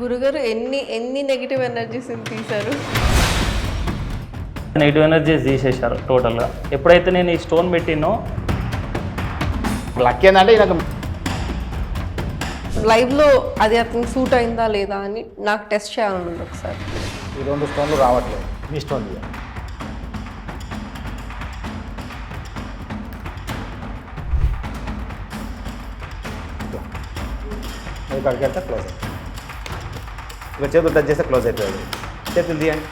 గురుగారు ఎన్ని ఎన్ని నెగిటివ్ ఎనర్జీస్ తీశారు? నెగిటివ్ ఎనర్జీస్ తీసేశారు టోటల్గా ఎప్పుడైతే నేను ఈ స్టోన్ పెట్టినో లక్ ఏంటంటే నాకు లైవ్లో అది అతనికి సూట్ అయిందా లేదా అని నాకు టెస్ట్ చేయాలని ఉంది ఒకసారి. ఈ రెండు స్టోన్లు రావట్లేదు. మీ స్టోన్ తీయాలి అది ఇక్కడికి వెళ్తే క్లోజ్ అవుతుంది ఇక చేతులు టచ్ చేస్తే క్లోజ్ అవుతుంది చేతులు తీయండి.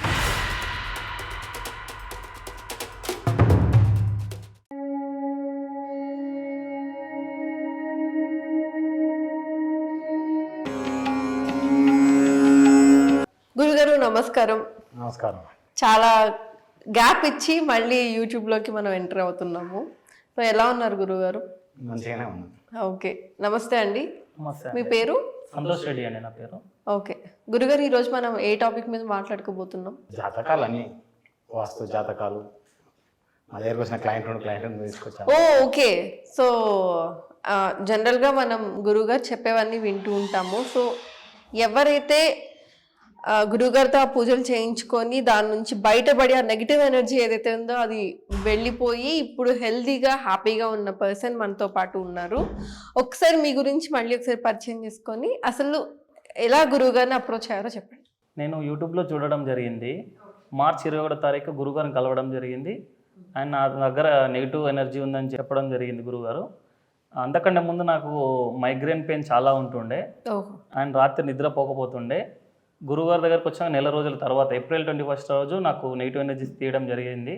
గురుగారు నమస్కారం. నమస్కారం. చాలా గ్యాప్ ఇచ్చి మళ్ళీ యూట్యూబ్లోకి మనం ఎంటర్ అవుతున్నాము. సో ఎలా ఉన్నారు గురుగారు? మంచిగానే ఉన్నాను ఓకే. నమస్తే అండి. మీ పేరు? సంతోష్ రెడ్డి అండి నా పేరు. ఓకే. గురుగారు ఈరోజు మనం ఏ టాపిక్ మీద మాట్లాడుకోబోతున్నాం? జాతకాలు అన్నీ. వాస్తు జాతకాలు. మా దగ్గరకు వచ్చిన క్లయింట్ క్లయింట్ తీసుకొచ్చాను. ఓ ఓకే. సో జనరల్గా మనం గురువుగారు చెప్పేవన్నీ వింటూ ఉంటాము. సో ఎవరైతే గురువుగారితో ఆ పూజలు చేయించుకొని దాని నుంచి బయటపడి ఆ నెగిటివ్ ఎనర్జీ ఏదైతే ఉందో అది వెళ్ళిపోయి ఇప్పుడు హెల్తీగా హ్యాపీగా ఉన్న పర్సన్ మనతో పాటు ఉన్నారు. ఒకసారి మీ గురించి మళ్ళీ ఒకసారి పరిచయం చేసుకొని అసలు ఎలా గురువుగారిని అప్రోచ్ అయ్యారో చెప్పండి. నేను యూట్యూబ్లో చూడడం జరిగింది. మార్చ్ ఇరవై ఒకటో తారీఖు గురుగారిని కలవడం జరిగింది. అండ్ నా దగ్గర నెగిటివ్ ఎనర్జీ ఉందని చెప్పడం జరిగింది గురుగారు అంతకంటే ముందు నాకు మైగ్రేన్ పెయిన్ చాలా ఉంటుండే. అండ్ రాత్రి నిద్రపోకపోతుండే. గురుగారి దగ్గరకు వచ్చాక నెల రోజుల తర్వాత ఏప్రిల్ ట్వంటీ ఫస్ట్ రోజు నాకు నెగిటివ్ ఎనర్జీస్ తీయడం జరిగింది.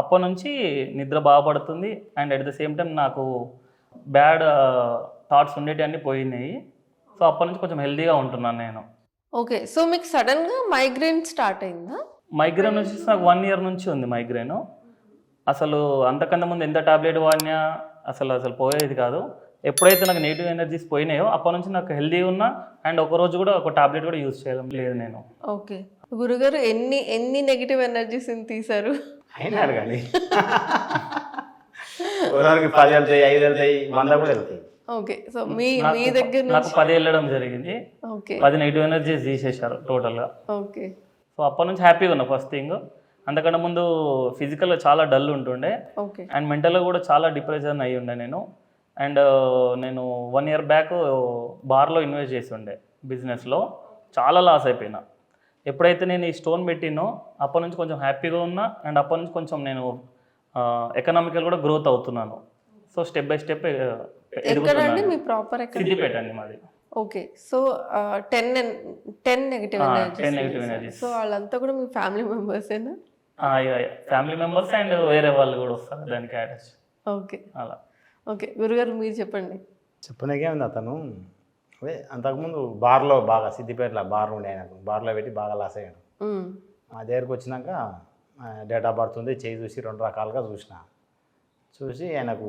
అప్పటి నుంచి నిద్ర బాగా పడుతుంది. And at the same time నాకు బ్యాడ్ థాట్స్ ఉండేటివన్నీ పోయినాయి. సో అప్పటి నుంచి కొంచెం హెల్తీగా ఉంటున్నాను నేను. ఓకే. సో మీకు సడన్గా మైగ్రేన్ స్టార్ట్ అయిందా? మైగ్రేన్ వచ్చేసి నాకు వన్ ఇయర్ నుంచి ఉంది మైగ్రేన్. అసలు అంతకన్నా ముందు ఎంత టాబ్లెట్ వాడినా అసలు అసలు పోయేది కాదు. ఎప్పుడైతే నాకు నెగిటివ్ ఎనర్జీస్ పోయినాయో అప్పటి నుంచి నాకు హెల్దీ ఉన్నా అండ్ ఒక రోజు కూడా ఒక టాబ్లెట్ కూడా యూజ్ చేయడం లేదు నేను. ఓకే. గురుగారు ఎన్ని ఎన్ని నెగిటివ్ ఎనర్జీస్ తీశారు? అయినా అడగండి ఉదాహరణకి పది వెళ్తాయి ఐదు వెళ్తాయి వంద కూడా వెళ్తాయి. ఓకే. సో మీ మీ దగ్గర నాకు పది వెళ్ళడం జరిగింది. ఓకే. పది నెగిటివ్ ఎనర్జీస్ తీసేశారు టోటల్గా ఓకే. సో అప్పటి నుంచి హ్యాపీగా ఉన్నా ఫస్ట్ థింగ్ అంతకన్నా ముందు ఫిజికల్గా చాలా డల్ ఉంటుండే. ఓకే. అండ్ మెంటల్గా కూడా చాలా డిప్రెషన్ అయ్యి ఉండే నేను. అండ్ నేను వన్ ఇయర్ బ్యాక్ బార్లో ఇన్వెస్ట్ చేసి ఉండే బిజినెస్లో చాలా లాస్ అయిపోయినా. ఎప్పుడైతే నేను ఈ స్టోన్ పెట్టినో అప్పటి నుంచి కొంచెం హ్యాపీగా ఉన్నా అండ్ అప్పటి నుంచి కొంచెం నేను ఎకనామికల్ కూడా గ్రోత్ అవుతున్నాను. సో స్టెప్ బై స్టెప్ ఎక్కడండి? మీ ప్రాపర్ సిద్దిపేట అండి మాది. Okay. So ten ten negative 10 negative energies. So వాళ్ళంతా కూడా మీ ఫ్యామిలీ మెంబర్సేనా ఫ్యామిలీ మెంబర్స్ అండ్ వేరే వాళ్ళు కూడా వస్తారు దానికి అటాచ్ ఓకే. అలా. ఓకే గురుగారు మీరు చెప్పండి. చెప్పనకే ఉంది అతను? అదే అంతకుముందు బార్లో బాగా సిద్దిపేటలో బార్ ఉండే ఆయనకు. బార్లో పెట్టి బాగా లాస్ అయ్యాడు. మా దగ్గరకు వచ్చినాక డేట్ ఆఫ్ బర్త్ ఉంది చేయి చూసి రెండు రకాలుగా చూసిన. చూసి ఆయనకు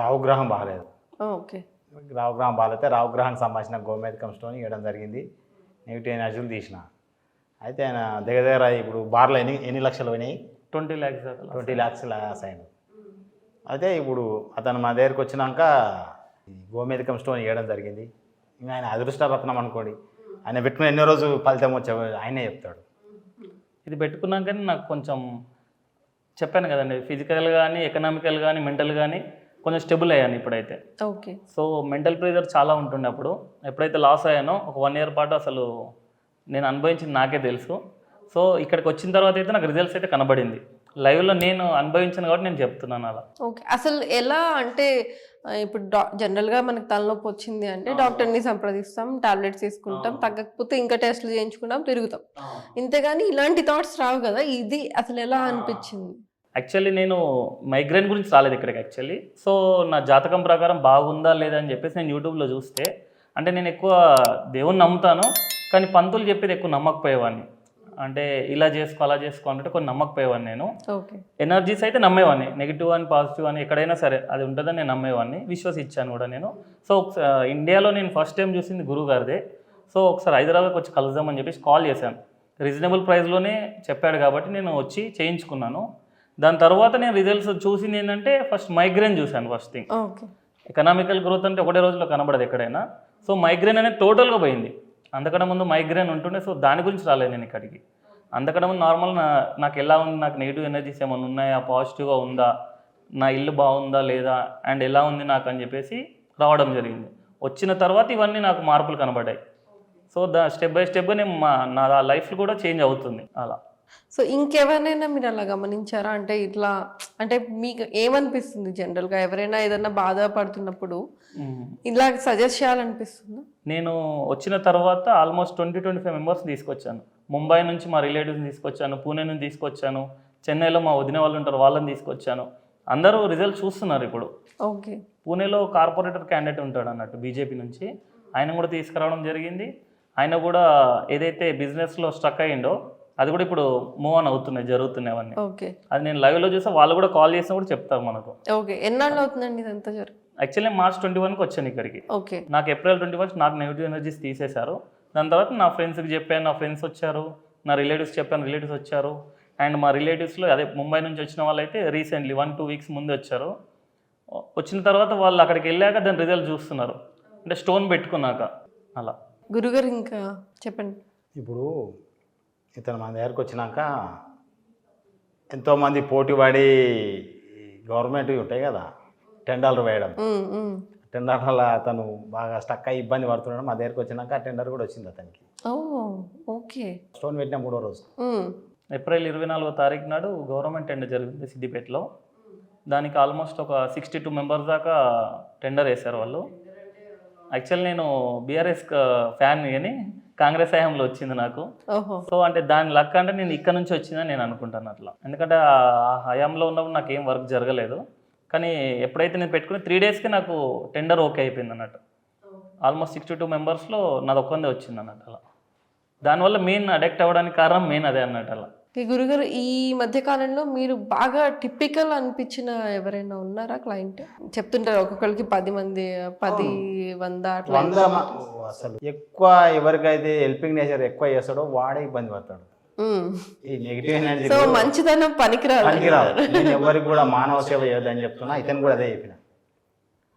రావుగ్రహం బాగాలేదు. ఓకే. రావుగ్రహం బాగాలైతే రావుగ్రహానికి సంబంధించిన గోమేధికం స్టోన్ ఇవ్వడం జరిగింది. నెగిటివ్ ఎనర్జీలు తీసిన. అయితే ఆయన దగ్గర దగ్గర ఇప్పుడు బార్లో ఎన్ని ఎన్ని లక్షలు పోయినాయి? Twenty lakhs twenty lakhs loss అయ్యాడు. అయితే ఇప్పుడు అతను మా దగ్గరకు వచ్చినాక ఈ గోమేధికం స్టోన్ ఇవ్వడం జరిగింది. ఇంకా ఆయన అదృష్టరత్నం అనుకోండి. ఆయన పెట్టుకుని ఎన్నో రోజు ఫలితం వచ్చే ఆయనే చెప్తాడు. ఇది పెట్టుకున్నాకనే నాకు కొంచెం చెప్పాను కదండి. ఫిజికల్ కానీ ఎకనామికల్ కానీ మెంటల్ కానీ కొంచెం స్టెబుల్ అయ్యాను ఇప్పుడైతే. ఓకే. సో మెంటల్ ప్రెజర్ చాలా ఉంటుండే అప్పుడు. ఎప్పుడైతే లాస్ అయ్యానో ఒక వన్ ఇయర్ పాటు అసలు నేను అనుభవించింది నాకే తెలుసు. సో ఇక్కడికి వచ్చిన తర్వాత అయితే నాకు రిజల్ట్స్ అయితే కనబడింది. లైవ్లో నేను అనుభవించాను కాబట్టి నేను చెప్తున్నాను అలా. ఓకే. అసలు ఎలా అంటే ఇప్పుడు డా జనరల్గా మనకి తలనొప్పి వచ్చింది అంటే డాక్టర్ని సంప్రదిస్తాం టాబ్లెట్స్ తీసుకుంటాం తగ్గకపోతే ఇంకా టెస్ట్లు చేయించుకుంటాం తిరుగుతాం. ఇంతేగాని ఇలాంటి థాట్స్ రావు కదా ఇది అసలు ఎలా అనిపించింది? యాక్చువల్లీ నేను మైగ్రేన్ గురించి రాలేదు ఇక్కడికి యాక్చువల్లీ. సో నా జాతకం ప్రకారం బాగుందా లేదా అని చెప్పేసి నేను యూట్యూబ్లో చూస్తే అంటే నేను ఎక్కువ దేవుని నమ్ముతాను కానీ పంతులు చెప్పేది ఎక్కువ నమ్మకపోయేవాడిని. అంటే ఇలా చేసుకో అలా చేసుకో అంటే కొన్ని నమ్మకపోయేవాడిని నేను. ఓకే. ఎనర్జీస్ అయితే నమ్మేవాడిని నెగిటివ్ అని పాజిటివ్ అని ఎక్కడైనా సరే అది ఉంటుందని నేను నమ్మేవాడిని విశ్వసించాను కూడా నేను. సో ఇండియాలో నేను ఫస్ట్ టైం చూసింది గురువు గారిదే. సో ఒకసారి హైదరాబాద్కి వచ్చి కలుద్దామని చెప్పేసి కాల్ చేశాను. రీజనబుల్ ప్రైస్లోనే చెప్పాడు కాబట్టి నేను వచ్చి చేయించుకున్నాను. దాని తర్వాత నేను రిజల్ట్స్ చూసింది ఏంటంటే ఫస్ట్ మైగ్రేన్ చూశాను ఫస్ట్ థింగ్. ఎకనామికల్ గ్రోత్ అంటే ఒకటే రోజులో కనబడదు ఎక్కడైనా. సో మైగ్రేన్ అనేది టోటల్గా పోయింది. అంతకన్నా ముందు మైగ్రేన్ ఉంటుండే సో దాని గురించి రాలేదు నేను ఇక్కడికి. అంతకన్నా ముందు నార్మల్ నా నాకు ఎలా ఉంది నాకు నెగిటివ్ ఎనర్జీస్ ఏమైనా ఉన్నాయా పాజిటివ్గా ఉందా నా ఇల్లు బాగుందా లేదా అండ్ ఎలా ఉంది నాకు అని చెప్పేసి రావడం జరిగింది. వచ్చిన తర్వాత ఇవన్నీ నాకు మార్పులు కనబడ్డాయి. So the step by step నేను మా నా లైఫ్ కూడా చేంజ్ అవుతుంది అలా. సో ఇంకెవరినైనా మీరు అలా గమనించారా? అంటే ఇట్లా అంటే మీకు ఏమనిపిస్తుంది జనరల్గా? ఎవరైనా ఏదైనా బాధపడుతున్నప్పుడు ఇలా సజెస్ట్ చేయాలనిపిస్తుందా? నేను వచ్చిన తర్వాత almost twenty twenty five members తీసుకొచ్చాను. ముంబై నుంచి మా రిలేటివ్స్ని తీసుకొచ్చాను పూణే నుంచి తీసుకొచ్చాను చెన్నైలో మా వదిన వాళ్ళు ఉంటారు వాళ్ళని తీసుకొచ్చాను. అందరూ రిజల్ట్ చూస్తున్నారు ఇప్పుడు. ఓకే. పూణేలో కార్పొరేటర్ క్యాండిడేట్ ఉంటాడు అన్నట్టు బీజేపీ నుంచి. ఆయన కూడా తీసుకురావడం జరిగింది. ఆయన కూడా ఏదైతే బిజినెస్లో స్ట్రక్ అయ్యిండో అది కూడా ఇప్పుడు మూవ్ ఆన్ అవుతున్నాయి జరుగుతున్నాయి అవన్నీ. ఓకే. అది నేను లైవ్లో చూస్తే వాళ్ళు కూడా కాల్ చేసినా కూడా చెప్తారు మనకు. ఓకే. ఎన్నాళ్ళు అవుతుందండి ఇదంతా యాక్చువల్లీ మార్చ్ ట్వంటీ వన్కి వచ్చాను ఇక్కడికి. ఓకే. నాకు ఏప్రిల్ ట్వంటీ ఫస్ట్ నాకు నెగిటివ్ ఎనర్జీస్ తీసేశారు. దాని తర్వాత నా ఫ్రెండ్స్కి చెప్పాను నా ఫ్రెండ్స్ వచ్చారు నా రిలేటివ్స్ చెప్పాను రిలేటివ్స్ వచ్చారు. అండ్ మా రిలేటివ్స్లో అదే ముంబై నుంచి వచ్చిన వాళ్ళైతే రీసెంట్లీ వన్ టూ వీక్స్ ముందు వచ్చారు. వచ్చిన తర్వాత వాళ్ళు అక్కడికి వెళ్ళాక దాని రిజల్ట్ చూస్తున్నారు. అంటే స్టోన్ పెట్టుకున్నాక. అలా. గురుగారు ఇంకా చెప్పండి. ఇప్పుడు ఇతను మన దగ్గరకు వచ్చినాక ఎంతోమంది పోటీ పడి గవర్నమెంట్ ఉంటాయి కదా టెండర్లు వేయడం. ఉమ్. టెండర్ల అతను బాగా స్టక్ అయ్యి ఇబ్బంది పడుతున్నాడు. మా దగ్గరకు వచ్చినాక ఆ టెండర్ కూడా వచ్చింది అతనికి. ఓకే. స్టోన్ పెట్టిన మూడో రోజు. ఏప్రిల్ ఇరవై నాలుగో తారీఖు నాడు గవర్నమెంట్ టెండర్ జరిగింది సిద్దిపేటలో. దానికి ఆల్మోస్ట్ ఒక సిక్స్టీ టూ మెంబర్స్ దాకా టెండర్ వేశారు వాళ్ళు. యాక్చువల్ నేను బీఆర్ఎస్ ఫ్యాన్ కానీ కాంగ్రెస్ హయాంలో వచ్చింది నాకు. సో అంటే దాని లక్ అంటే నేను ఇక్కడ నుంచి వచ్చిందని నేను అనుకుంటాను అట్లా. ఎందుకంటే ఆ హయాంలో ఉన్నప్పుడు నాకు ఏం వర్క్ జరగలేదు. కానీ ఎప్పుడైతే నేను పెట్టుకుని త్రీ డేస్కి నాకు టెండర్ ఓకే అయిపోయింది అన్నట్టు. ఆల్మోస్ట్ సిక్స్టీ టూ మెంబర్స్లో నాది ఒక్కందే వచ్చింది అన్నట్టు అలా. దానివల్ల మెయిన్ అడెక్ట్ అవ్వడానికి కారణం మెయిన్ అదే అన్నట్టు అలా. గురుగారు ఈ మధ్య కాలంలో మీరు బాగా టిపికల్ అనిపించిన ఎవరైనా ఉన్నారా క్లయింట్ చెప్తుంటారు ఒక్కొక్కరికి పది మంది పది వంద అట్లా అసలు ఎక్కువ ఎవరికైతే హెల్పింగ్ నేచర్ ఎక్కువ చేస్తాడో వాడే ఇబ్బంది పడతాడు. ఈ నెగిటివ్ ఎనర్జీ సో మంచితనం పనికిరాదు. పనికిరాదు. నేను ఎవరికి కూడా మానవ సేవ చేయొద్దని చెప్తున్నా ఇతను కూడా అదే చెప్పిన.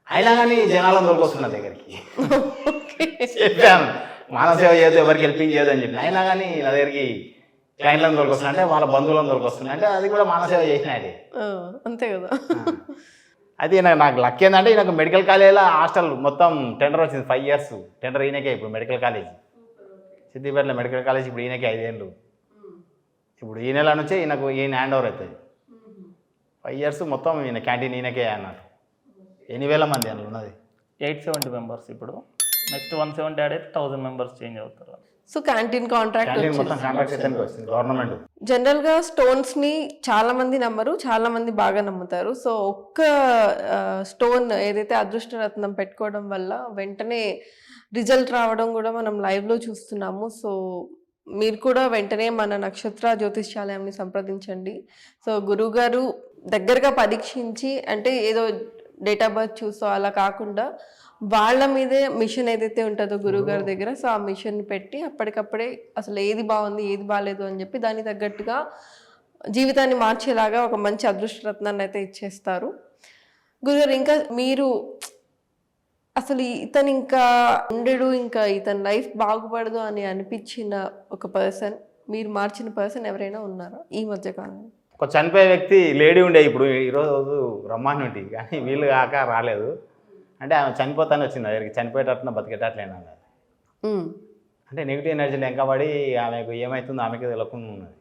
అయినా కానీ జనాలను దొరికొస్తున్నా దగ్గరికి. చెప్పాను. మానవ సేవ చేయొద్దు ఎవరికి హెల్పింగ్ చేయొద్దని చెప్పిన. అయినా కానీ నా దగ్గరికి క్లయింట్లను దొరికొస్తున్నా అంటే వాళ్ళ బంధువులను దొరికొస్తున్నా అంటే అది కూడా మానవ సేవ చేసినది ఆ, అంతే కదా. ఈయన నాకు లక్ ఏంటంటే ఈయనకు మెడికల్ కాలేజీలో హాస్టల్ మొత్తం టెండర్ వచ్చింది ఫైవ్ ఇయర్స్ టెండర్ ఈయనకే ఇప్పుడు మెడికల్ కాలేజ్. సిద్దిపేటలో మెడికల్ కాలేజ్ ఇప్పుడు ఈయనకే ఐదేళ్ళు. ఇప్పుడు ఈ నెల నుంచే ఈయనకు ఈయన హ్యాండ్ ఓవర్ అవుతుంది. ఫైవ్ ఇయర్స్ మొత్తం ఈయన క్యాంటీన్ ఈయనకే అన్నారు. ఎన్ని వేల మంది అందులో ఉన్నది? ఎయిట్ సెవెంటీ మెంబర్స్ ఇప్పుడు. నెక్స్ట్ వన్ సెవెంటీ యాడ్ అయితే థౌసండ్ మెంబర్స్ చేంజ్ అవుతారు. సో క్యాంటీన్ కాంట్రాక్ట్ గవర్నమెంట్ జనరల్గా స్టోన్స్ని చాలా మంది నమ్మరు చాలా మంది బాగా నమ్ముతారు. సో ఒక్క స్టోన్ ఏదైతే అదృష్టరత్నం పెట్టుకోవడం వల్ల వెంటనే రిజల్ట్ రావడం కూడా మనం live లో చూస్తున్నాము. సో మీరు కూడా వెంటనే మన నక్షత్ర జ్యోతిష్యాలయంని సంప్రదించండి. సో గురువుగారు దగ్గరగా పరీక్షించి అంటే ఏదో డేట్ ఆఫ్ బర్త్ చూసో అలా కాకుండా వాళ్ళ మీదే మిషన్ ఏదైతే ఉంటుందో గురువుగారి దగ్గర సో ఆ మిషన్ పెట్టి అప్పటికప్పుడే అసలు ఏది బాగుంది ఏది బాగాలేదు అని చెప్పి దానికి తగ్గట్టుగా జీవితాన్ని మార్చేలాగా ఒక మంచి అదృష్టరత్నాన్ని అయితే ఇచ్చేస్తారు. గురుగారు ఇంకా మీరు అసలు ఇతను ఇంకా ఉండడు ఇంకా ఇతని లైఫ్ బాగుపడదు అని అనిపించిన ఒక పర్సన్ మీరు మార్చిన పర్సన్ ఎవరైనా ఉన్నారా ఈ మధ్య కాలంలో? ఒక చనిపోయే వ్యక్తి లేడీ ఉండే ఇప్పుడు ఈరోజు రమ్మని ఉంటే కానీ వీళ్ళు కాక రాలేదు. అంటే ఆమె చనిపోతానే వచ్చింది దగ్గరికి చనిపోయేటట్టున బతికేటట్లేనా అంటే నెగిటివ్ ఎనర్జీలు వెంకబడి ఆమెకు ఏమవుతుందో ఆమెకి తెలియకుండా ఉన్నది.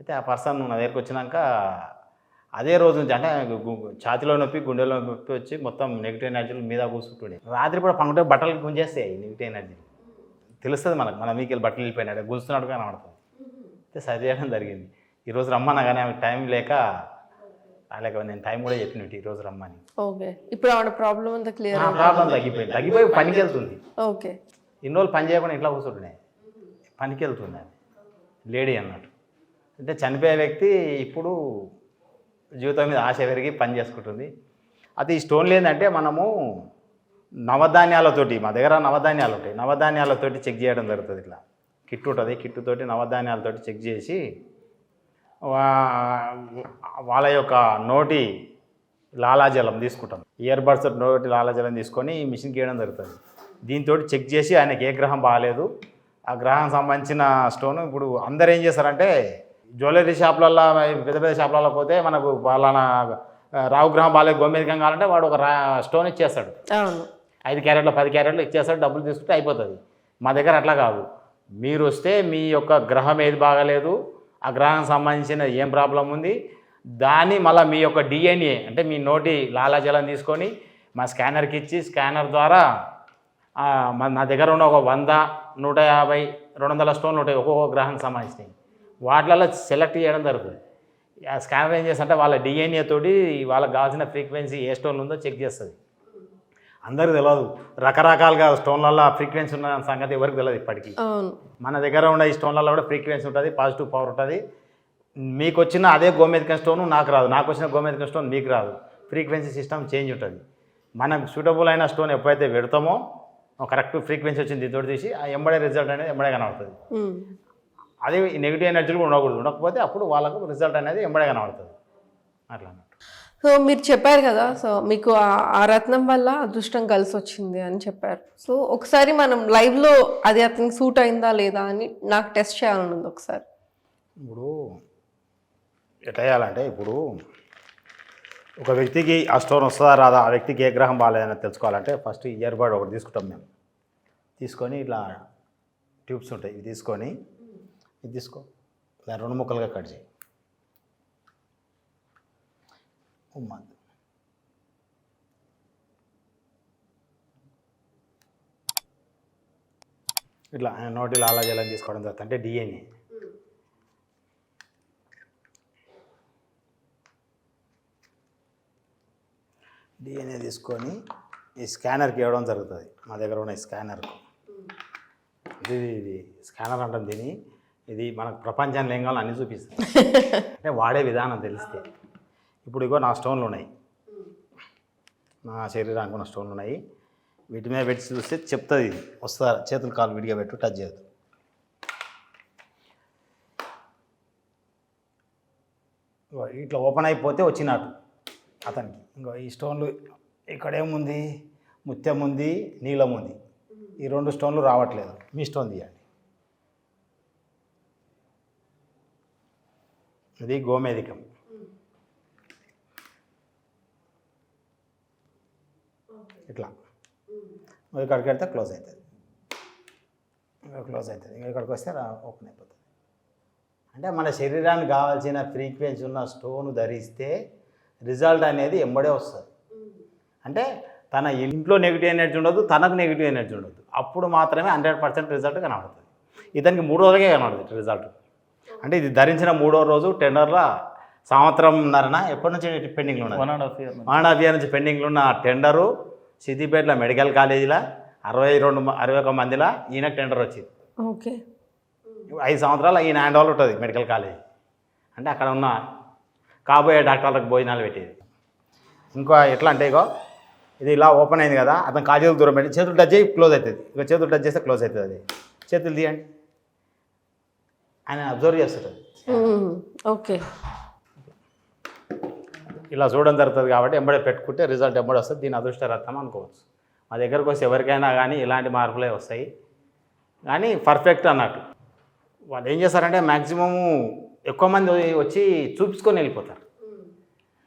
అయితే ఆ పర్సన్ నా దగ్గరికి వచ్చినాక అదే రోజు నుంచి అంటే ఛాతిలో నొప్పి గుండెలో నొప్పి వచ్చి మొత్తం నెగిటివ్ ఎనర్జీలు మీద కూర్చుంటుండే. రాత్రి కూడా పండుగ బట్టలు గుంజేస్తాయి నెగిటివ్ ఎనర్జీ తెలుస్తుంది మనకు మన మీకు బట్టలు వెళ్ళిపోయినాడు గుంజుతున్నట్టు కనబడుతుంది. అయితే సరి చేయడం జరిగింది. ఈరోజు రమ్మన్నా కానీ ఆమెకు టైం లేక రాలేక నేను టైం కూడా చెప్పిన ఈరోజు రమ్మని. ఓకే. ఇప్పుడు ఆవిడ ప్రాబ్లం అంతా క్లియర్ ప్రాబ్లం తగ్గిపోయింది. తగ్గిపోయి పనికి వెళ్తుంది ఓకే. ఇన్ని రోజులు పని చేయకుండా ఇంట్లో కూర్చుంటున్నాయి. పనికి వెళ్తుంది అది. లేడీ అన్నట్టు. అంటే చనిపోయే వ్యక్తి ఇప్పుడు జీవితం మీద ఆశ పెరిగి పని చేసుకుంటుంది. అది ఈ స్టోన్లు ఏంటంటే మనము నవధాన్యాలతోటి మా దగ్గర నవధాన్యాలు ఉంటాయి. నవధాన్యాలతోటి చెక్ చేయడం జరుగుతుంది ఇట్లా. కిట్టు ఉంటుంది కిట్టుతోటి నవధాన్యాలతోటి చెక్ చేసి వాళ్ళ యొక్క నోటి లాలాజలం తీసుకుంటాం. ఇయర్ బడ్స్ నోటి లాలాజలం తీసుకొని మిషన్కి వేయడం జరుగుతుంది. దీంతో చెక్ చేసి ఆయనకి ఏ గ్రహం బాగాలేదు ఆ గ్రహం సంబంధించిన స్టోన్ ఇప్పుడు అందరు ఏం చేస్తారంటే జ్యువెలరీ షాపులలో పెద్ద పెద్ద షాపులలో పోతే మనకు వాళ్ళ రావు గ్రహం బాగాలేదు గోమేధికం కావాలంటే వాడు ఒక రా స్టోన్ ఇచ్చేస్తాడు. ఐదు క్యారెట్లు పది క్యారెట్లు ఇచ్చేస్తాడు డబ్బులు తీసుకుంటే అయిపోతుంది. మా దగ్గర అట్లా కాదు. మీరు వస్తే మీ యొక్క గ్రహం ఏది బాగాలేదు ఆ గ్రహం సంబంధించిన ఏం ప్రాబ్లం ఉంది? దాన్ని మళ్ళీ మీ యొక్క డిఎన్ఏ అంటే మీ నోటి లాలాజలం తీసుకొని మా స్కానర్కి ఇచ్చి స్కానర్ ద్వారా నా దగ్గర ఉన్న ఒక వంద నూట యాభై రెండు వందల స్టోన్లు ఉంటాయి. ఒక్కొక్క గ్రహానికి సంబంధించినవి. వాటిలలో సెలెక్ట్ చేయడం జరుగుతుంది. ఆ స్కానర్ ఏం చేస్తుంటే వాళ్ళ డిఎన్ఏ తోటి వాళ్ళకి కావాల్సిన ఫ్రీక్వెన్సీ ఏ స్టోన్ ఉందో చెక్ చేస్తుంది. అందరికి తెలియదు రకరకాలుగా స్టోన్లలో ఫ్రీక్వెన్సీ ఉన్న సంగతి ఎవరికి తెలియదు ఇప్పటికీ. మన దగ్గర ఉన్న ఈ స్టోన్లలో కూడా ఫ్రీక్వెన్సీ ఉంటుంది పాజిటివ్ పవర్ ఉంటుంది. మీకు వచ్చిన అదే గోమేధికం స్టోన్ నాకు రాదు. నాకు వచ్చిన గోమేధికం స్టోన్ మీకు రాదు. ఫ్రీక్వెన్సీ సిస్టమ్ చేంజ్ ఉంటుంది. మనకు సూటబుల్ అయిన స్టోన్ ఎప్పుడైతే పెడతామో కరెక్ట్ ఫ్రీక్వెన్సీ వచ్చింది దీంతో తీసి ఆ ఎంబడే రిజల్ట్ అనేది ఎంబడే కనబడుతుంది. అదే నెగిటివ్ ఎనర్జీలు కూడా ఉండకూడదు. ఉండకపోతే అప్పుడు వాళ్ళకు రిజల్ట్ అనేది ఎంబడే కనబడుతుంది. అట్లా సో మీరు చెప్పారు కదా సో మీకు ఆ- రత్నం వల్ల అదృష్టం కలిసి వచ్చింది అని చెప్పారు. సో ఒకసారి మనం లైవ్లో అది అతనికి సూట్ అయిందా లేదా అని నాకు టెస్ట్ చేయాలనుంది ఒకసారి. ఇప్పుడు ఎట్లా చేయాలంటే ఇప్పుడు ఒక వ్యక్తికి ఆ స్టోన్ వస్తుందా రాదా ఆ వ్యక్తికి ఏ గ్రహం బాగాలేదని తెలుసుకోవాలంటే ఫస్ట్ ఇయర్ బడ్ ఒకటి తీసుకుంటాం మేము. తీసుకొని ఇట్లా ట్యూబ్స్ ఉంటాయి ఇవి తీసుకొని ఇది తీసుకో. ఇలా రెండు ముక్కలుగా కట్ చేయి. ఉమ్మా. ఇట్లా నోటి లాలాజలం తీసుకోవడం తర్వాత అంటే డిఎన్ఏ డిఎన్ఏ తీసుకొని ఈ స్కానర్కి ఇవ్వడం జరుగుతుంది. మా దగ్గర ఉన్న ఈ స్కానర్కు ఇది ఇది స్కానర్ అంటాం దీని ఇది మనకు ప్రపంచాన్ని ఏం కావాలో అన్నీ చూపిస్తుంది. అంటే వాడే విధానం తెలిస్తే. ఇప్పుడు ఇగో నా స్టోన్లు ఉన్నాయి నా శరీరానికి ఉన్న స్టోన్లు ఉన్నాయి వీటి మీద పెట్టి చూస్తే చెప్తుంది. ఇది వస్తా చేతులు కాలు విడిగా పెట్టు టచ్ చేయదు ఇట్లా ఓపెన్ అయిపోతే వచ్చినట్టు అతనికి. ఇంకో ఈ స్టోన్లు ఇక్కడేముంది? ముత్యం ఉంది నీలం ఉంది ఈ రెండు స్టోన్లు రావట్లేదు. మీ స్టోన్ తీయండి. ఇది గోమేధికం. ఇట్లా. ఇంకా ఇక్కడికి వెళ్తే క్లోజ్ అవుతుంది క్లోజ్ అవుతుంది ఇంకా ఇక్కడికి వస్తే ఓపెన్ అయిపోతుంది. అంటే మన శరీరానికి కావాల్సిన ఫ్రీక్వెన్సీ ఉన్న స్టోన్ ధరిస్తే రిజల్ట్ అనేది ఎంబడే వస్తుంది. అంటే తన ఇంట్లో నెగిటివ్ ఎనర్జీ ఉండదు తనకు నెగిటివ్ ఎనర్జీ ఉండదు. అప్పుడు మాత్రమే హండ్రెడ్ పర్సెంట్ రిజల్ట్ కనబడుతుంది. ఇతనికి మూడో రోజుకే కనబడుతుంది రిజల్ట్. అంటే ఇది ధరించిన మూడో రోజు టెండర్లో సంవత్సరంన్నరన ఎప్పటి నుంచి పెండింగ్లో ఉన్నది? One and half year one and half year నుంచి పెండింగ్లో ఉన్న టెండరు సిద్దిపేటలో మెడికల్ కాలేజీలో అరవై రెండు అరవై ఒక మందిలో ఈయనకు టెండర్ వచ్చింది. ఓకే. ఐదు సంవత్సరాలు ఈయన హ్యాండ్ ఓవర్ ఉంటుంది మెడికల్ కాలేజ్. అంటే అక్కడ ఉన్న కాబోయే డాక్టర్లకు భోజనాలు పెట్టేది. ఇంకో ఎట్లా అంటే ఇగో ఇది ఇలా ఓపెన్ అయింది కదా అతను కాజేతులు దూరం పెట్టి చేతులు టచ్ చేయి క్లోజ్ అవుతుంది. ఇక చేతులు టచ్ చేస్తే క్లోజ్ అవుతుంది అది. చేతులు తీయండి. ఆయన అబ్జర్వ్ చేస్తుంటుంది. ఓకే. ఇలా చూడడం జరుగుతుంది కాబట్టి ఎంబడే పెట్టుకుంటే రిజల్ట్ ఎంబడి వస్తుంది. దీని అదృష్టరత్నం అనుకోవచ్చు. మా దగ్గరకు వచ్చి ఎవరికైనా కానీ ఇలాంటి మార్పులే వస్తాయి. కానీ పర్ఫెక్ట్ అన్నట్టు. వాళ్ళు ఏం చేస్తారంటే మ్యాక్సిమము ఎక్కువ మంది వచ్చి చూపించుకొని వెళ్ళిపోతారు.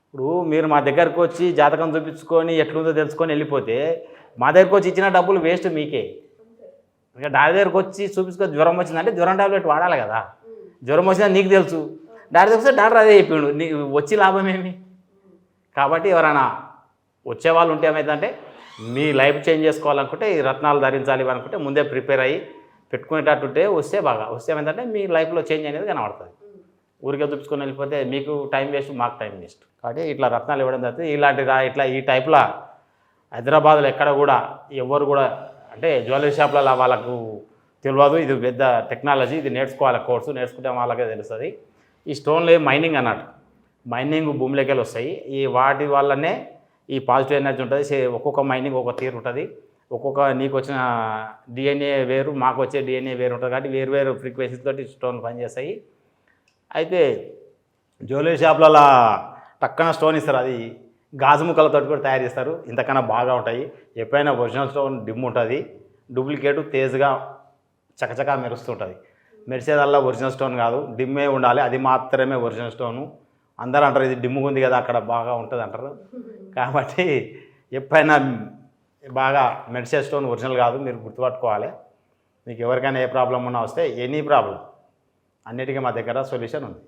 ఇప్పుడు మీరు మా దగ్గరకు వచ్చి జాతకం చూపించుకొని ఎట్లుందో తెలుసుకొని వెళ్ళిపోతే మా దగ్గరకు వచ్చి ఇచ్చిన డబ్బులు వేస్ట్ మీకే. ఇంకా డాడీ దగ్గరకు వచ్చి చూపించుకొని జ్వరం వచ్చిందంటే జ్వరం టాబ్లెట్ వాడాలి కదా. జ్వరం వచ్చిందని నీకు తెలుసు. డాక్టర్ దగ్గర డాక్టర్ అదే చెప్పిండు. నీ వచ్చి లాభం ఏమి? కాబట్టి ఎవరైనా వచ్చే వాళ్ళు ఉంటే ఏమైందంటే మీ లైఫ్ చేంజ్ చేసుకోవాలనుకుంటే ఈ రత్నాలు ధరించాలి అనుకుంటే ముందే ప్రిపేర్ అయ్యి పెట్టుకునేటట్టుంటే వస్తే బాగా. వస్తే ఏమైందంటే మీ లైఫ్లో చేంజ్ అనేది కనబడుతుంది. ఊరికే చూపించుకొని వెళ్ళిపోతే మీకు టైం వేస్ట్ మాకు టైం వేస్ట్. కాబట్టి ఇట్లా రత్నాలు ఇవ్వడం జరుగుతుంది. ఇలాంటి ఇట్లా ఈ టైప్లో హైదరాబాద్లో ఎక్కడ కూడా ఎవరు కూడా అంటే జ్యువెలరీ షాప్లలో వాళ్ళకు తెలియదు ఇది పెద్ద టెక్నాలజీ ఇది నేర్చుకోవాలి కోర్సు. నేర్చుకుంటే వాళ్ళకే తెలుస్తుంది. ఈ స్టోన్లు మైనింగ్ అన్నట్టు. మైనింగ్ భూమిలోకి వెళ్ళి వస్తాయి. ఈ వాటి వల్లనే ఈ పాజిటివ్ ఎనర్జీ ఉంటుంది. సే- ఒక్కొక్క మైనింగ్ ఒక్కొక్క తీరు ఉంటుంది. ఒక్కొక్క నీకు వచ్చిన డిఎన్ఏ వేరు మాకు వచ్చే డిఎన్ఏ వేరు ఉంటుంది. కాబట్టి వేరు వేరు ఫ్రీక్వెన్సీ తోటి స్టోన్లు పనిచేస్తాయి. అయితే జ్యువెలరీ షాప్లలో టక్కన స్టోన్ ఇస్తారు. అది గాజు ముక్కలతో కూడా తయారు చేస్తారు. ఇంతకన్నా బాగా ఉంటాయి. ఎప్పుడైనా ఒరిజినల్ స్టోన్ డిమ్ ఉంటుంది. డూప్లికేట్ తేజ్గా చకచకా మెరుస్తుంటుంది మెరిసేదల్లా ఒరిజినల్ స్టోన్ కాదు. డిమ్మే ఉండాలి. అది మాత్రమే ఒరిజినల్ స్టోను అందరూ అంటారు ఇది డిమ్ముగా ఉంది కదా అక్కడ బాగా ఉంటుంది అంటారు. కాబట్టి ఎప్పుడైనా బాగా మెడిసే స్టోన్ ఒరిజినల్ కాదు మీరు గుర్తుపట్టుకోవాలి. మీకు ఎవరికైనా ఏ ప్రాబ్లం ఉన్నా వస్తే ఎనీ ప్రాబ్లం అన్నిటికీ మా దగ్గర సొల్యూషన్ ఉంది.